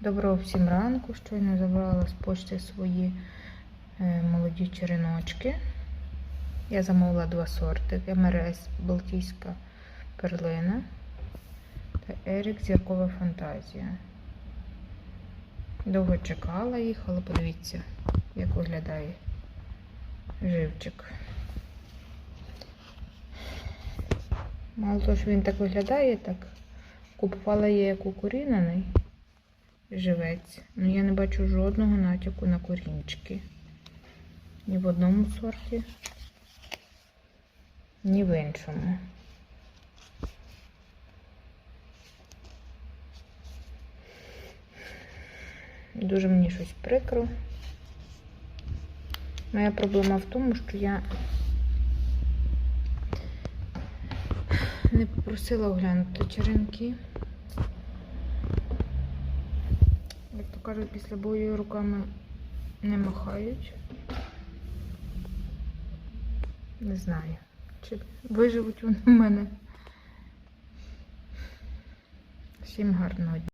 Доброго всім ранку. Щойно забрала з почти свої е, молоді череночки. Я замовила два сорти: МРС Балтійська перлина та Ерік Зіркова фантазія. Довго чекала їх, але подивіться, як виглядає живчик. Мало того, що він так виглядає, так купувала я як укорінений живець. Ну я не бачу жодного натяку на корінчики. Ні в одному сорті, ні в іншому. Дуже мені щось прикро. Моя проблема в тому, що я не попросила оглянути черенки. Як то кажуть, після бою руками не махають. Не знаю, чи виживуть вони в мене. Всім гарного дня.